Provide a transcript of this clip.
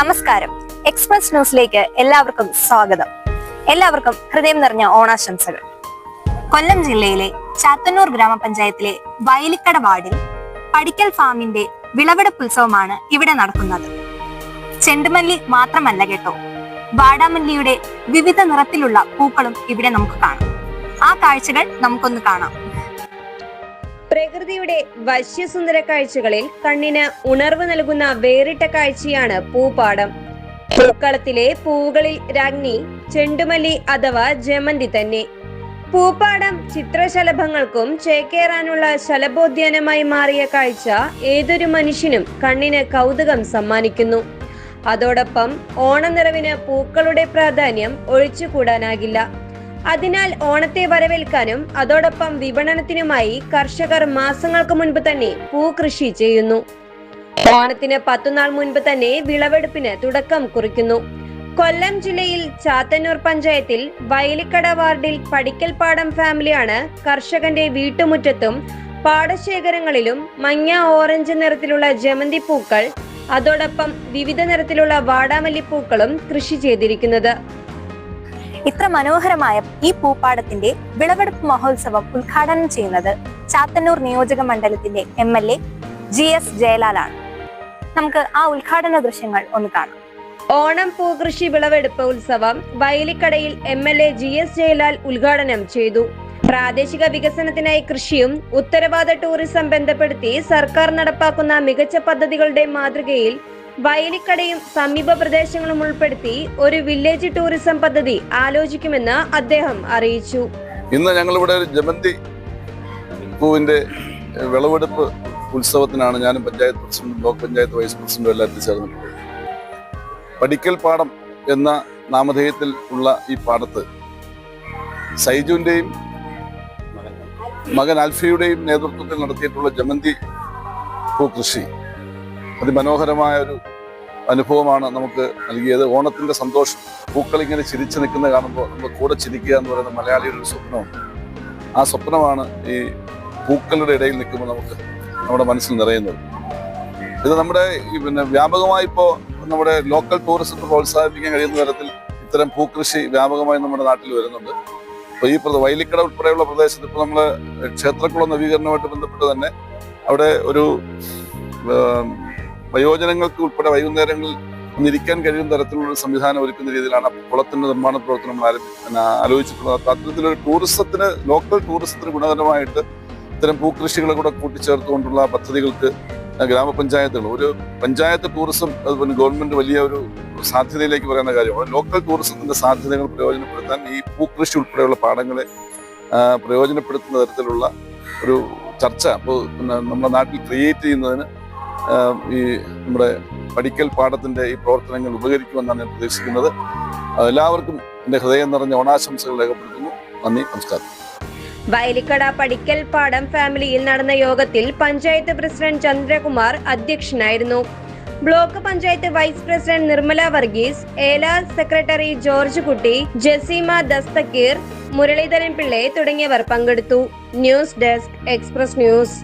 നമസ്കാരം. എക്സ്പ്രസ് ന്യൂസിലേക്ക് എല്ലാവർക്കും സ്വാഗതം. എല്ലാവർക്കും ഹൃദയം നിറഞ്ഞ ഓണാശംസകൾ. കൊല്ലം ജില്ലയിലെ ചാത്തന്നൂർ ഗ്രാമപഞ്ചായത്തിലെ വയലിക്കട വാർഡിൽ പടിക്കൽ ഫാമിന്റെ വിളവെടുപ്പ് ഉത്സവമാണ് ഇവിടെ നടക്കുന്നത്. ചെണ്ടുമല്ലി മാത്രമല്ല കേട്ടോ വാടാമല്ലിയുടെ വിവിധ നിറത്തിലുള്ള പൂക്കളും ഇവിടെ നമുക്ക് കാണാം. ആ കാഴ്ചകൾ നമുക്കൊന്ന് കാണാം. പ്രകൃതിയുടെ വശ്യസുന്ദര കാഴ്ചകളിൽ കണ്ണിന് ഉണർവ് നൽകുന്ന വേറിട്ട കാഴ്ചയാണ് പൂപ്പാടം. പൂക്കളത്തിലെ പൂവുകളിൽ രാജ്ഞി ചെണ്ടുമല്ലി അഥവാ ജമന്തി തന്നെ. പൂപ്പാടം ചിത്രശലഭങ്ങൾക്കും ചേക്കേറാനുള്ള ശലഭോദ്യാനമായി മാറിയ കാഴ്ച ഏതൊരു മനുഷ്യനും കണ്ണിന് കൗതുകം സമ്മാനിക്കുന്നു. അതോടൊപ്പം ഓണനിറവിന് പൂക്കളുടെ പ്രാധാന്യം ഒഴിച്ചുകൂടാനാകില്ല. അതിനാൽ ഓണത്തെ വരവേൽക്കാനും അതോടൊപ്പം വിപണനത്തിനുമായി കർഷകർ മാസങ്ങൾക്ക് മുൻപ് തന്നെ പൂകൃഷി ചെയ്യുന്നു. ഓണത്തിന് പത്തുനാൾ മുൻപ് തന്നെ വിളവെടുപ്പിന് തുടക്കം കുറിക്കുന്നു. കൊല്ലം ജില്ലയിൽ ചാത്തന്നൂർ പഞ്ചായത്തിൽ വയലിക്കട വാർഡിൽ പടിക്കൽപ്പാടം ഫാമിലിയാണ് കർഷകന്റെ വീട്ടുമുറ്റത്തും പാടശേഖരങ്ങളിലും മഞ്ഞ ഓറഞ്ച് നിറത്തിലുള്ള ജമന്തി പൂക്കൾ അതോടൊപ്പം വിവിധ നിറത്തിലുള്ള വാടാമല്ലിപ്പൂക്കളും കൃഷി ചെയ്തിരിക്കുന്നത്. ഇത്ര മനോഹരമായ ഈ പൂപ്പാടത്തിന്റെ വിളവെടുപ്പ് മഹോത്സവം ഉദ്ഘാടനം ചെയ്യുന്നത് ചാത്തന്നൂർ നിയോജക മണ്ഡലത്തിന്റെ M L A G S ജയലാലാണ്. നമുക്ക് ആ ഉദ്ഘാടന ദൃശ്യങ്ങൾ ഒന്ന് കാണാം. ഓണം പൂകൃഷി വിളവെടുപ്പ് ഉത്സവം വയലിക്കടയിൽ M L A G S Jayalal ഉദ്ഘാടനം ചെയ്തു. പ്രാദേശിക വികസനത്തിനായി കൃഷിയും ഉത്തരവാദ ടൂറിസം ബന്ധപ്പെടുത്തി സർക്കാർ നടപ്പാക്കുന്ന മികച്ച പദ്ധതികളുടെ മാതൃകയിൽ വയലിക്കടയും സമീപ പ്രദേശങ്ങളും ഉൾപ്പെടുത്തി ഒരു വില്ലേജ് ടൂറിസം പദ്ധതി ആലോചിക്കുമെന്ന് അദ്ദേഹം അറിയിച്ചു. ഇന്ന് ഞങ്ങളിവിടെ ഒരു ജമന്തി പൂവിന്റെ വിളവെടുപ്പ് ഉത്സവത്തിനാണ് ഞാനും പഞ്ചായത്ത് പ്രസിഡന്റും ബ്ലോക്ക് പഞ്ചായത്ത് വൈസ് പ്രസിഡന്റും എല്ലാം എത്തിച്ചേർന്നിട്ടുള്ളത് പഠിക്കൽ പാടം എന്ന നാമധേയത്തിൽ ഉള്ള ഈ പാടത്ത് സൈജുവിന്റെയും മകൻ ആൽഫയുടെയും നേതൃത്വത്തിൽ നടത്തിയിട്ടുള്ള ജമന്തി പൂ കൃഷി. അതിമനോഹരമായ ഒരു അനുഭവമാണ് നമുക്ക് നൽകിയത്. ഓണത്തിന്റെ സന്തോഷം പൂക്കൾ ഇങ്ങനെ ചിരിച്ചു നിൽക്കുന്ന കാണുമ്പോൾ നമ്മൾ കൂടെ ചിരിക്കുക എന്ന് പറയുന്ന മലയാളിയുടെ ഒരു സ്വപ്നമാണ് ആ സ്വപ്നമാണ് ഈ പൂക്കളുടെ ഇടയിൽ നിൽക്കുമ്പോൾ നമുക്ക് നമ്മുടെ മനസ്സിൽ നിറയുന്നത്. ഇത് നമ്മുടെ ഈ പിന്നെ വ്യാപകമായി ഇപ്പോൾ നമ്മുടെ ലോക്കൽ ടൂറിസത്തെ പ്രോത്സാഹിപ്പിക്കാൻ കഴിയുന്ന തരത്തിൽ ഇത്തരം പൂക്കൃഷി വ്യാപകമായി നമ്മുടെ നാട്ടിൽ വരുന്നുണ്ട്. അപ്പോൾ ഈ പ്രദേശം വയലിക്കട ഉൾപ്പെടെയുള്ള പ്രദേശത്ത് ഇപ്പോൾ നമ്മൾ ക്ഷേത്രക്കുളം നവീകരണവുമായിട്ട് ബന്ധപ്പെട്ട് തന്നെ അവിടെ ഒരു വയോജനങ്ങൾക്ക് ഉൾപ്പെടെ വൈകുന്നേരങ്ങളിൽ ഒന്നിരിക്കാൻ കഴിയുന്ന തരത്തിലുള്ള സംവിധാനം ഒരുക്കുന്ന രീതിയിലാണ് കുളത്തിന്റെ നിർമ്മാണ പ്രവർത്തനം നമ്മൾ ആരംഭി- പിന്നെ ആലോചിച്ചിട്ടുള്ളത്. അപ്പോൾ അത്തരത്തിലൊരു ടൂറിസത്തിന് ലോക്കൽ ടൂറിസത്തിന് ഗുണകരമായിട്ട് ഇത്തരം പൂക്കൃഷികളെ കൂടെ കൂട്ടിച്ചേർത്തുകൊണ്ടുള്ള പദ്ധതികൾക്ക് ഗ്രാമപഞ്ചായത്തുകൾ ഒരു പഞ്ചായത്ത് ടൂറിസം അതുപോലെ ഗവൺമെന്റ് വലിയ ഒരു സാധ്യതയിലേക്ക് പറയുന്ന കാര്യമാണ്. ലോക്കൽ ടൂറിസത്തിന്റെ സാധ്യതകൾ പ്രയോജനപ്പെടുത്താൻ ഈ പൂക്കൃഷി ഉൾപ്പെടെയുള്ള പാടങ്ങളെ പ്രയോജനപ്പെടുത്തുന്ന തരത്തിലുള്ള ഒരു ചർച്ച. പിന്നെ നമ്മുടെ നാട്ടിൽ ക്രിയേറ്റ് ചെയ്യുന്നതിന് ഈ നമ്മുടെ പഠിക്കൽ പാഠത്തിന്റെ ഈ പ്രവർത്തനങ്ങൾ ഉപകരിക്കുമെന്നാണ് ഞാൻ പ്രതീക്ഷിക്കുന്നത്. എല്ലാവർക്കും എന്റെ ഹൃദയം നിറഞ്ഞ ഓണാശംസകൾ രേഖപ്പെടുത്തുന്നു. നന്ദി നമസ്കാരം. വയലിക്കട പഠിക്കൽ പാടം ഫാമിലിയിൽ നടന്ന യോഗത്തിൽ പഞ്ചായത്ത് പ്രസിഡന്റ് ചന്ദ്രകുമാർ അധ്യക്ഷനായിരുന്നു. Block panchayat vice president Nirmala Varghese ഏല സെക്രട്ടറി ജോർജ് കുട്ടി ജസീമ ദസ്തക്കീർ മുരളീധരൻ പിള്ളെ തുടങ്ങിയവർ പങ്കെടുത്തു. News desk express news.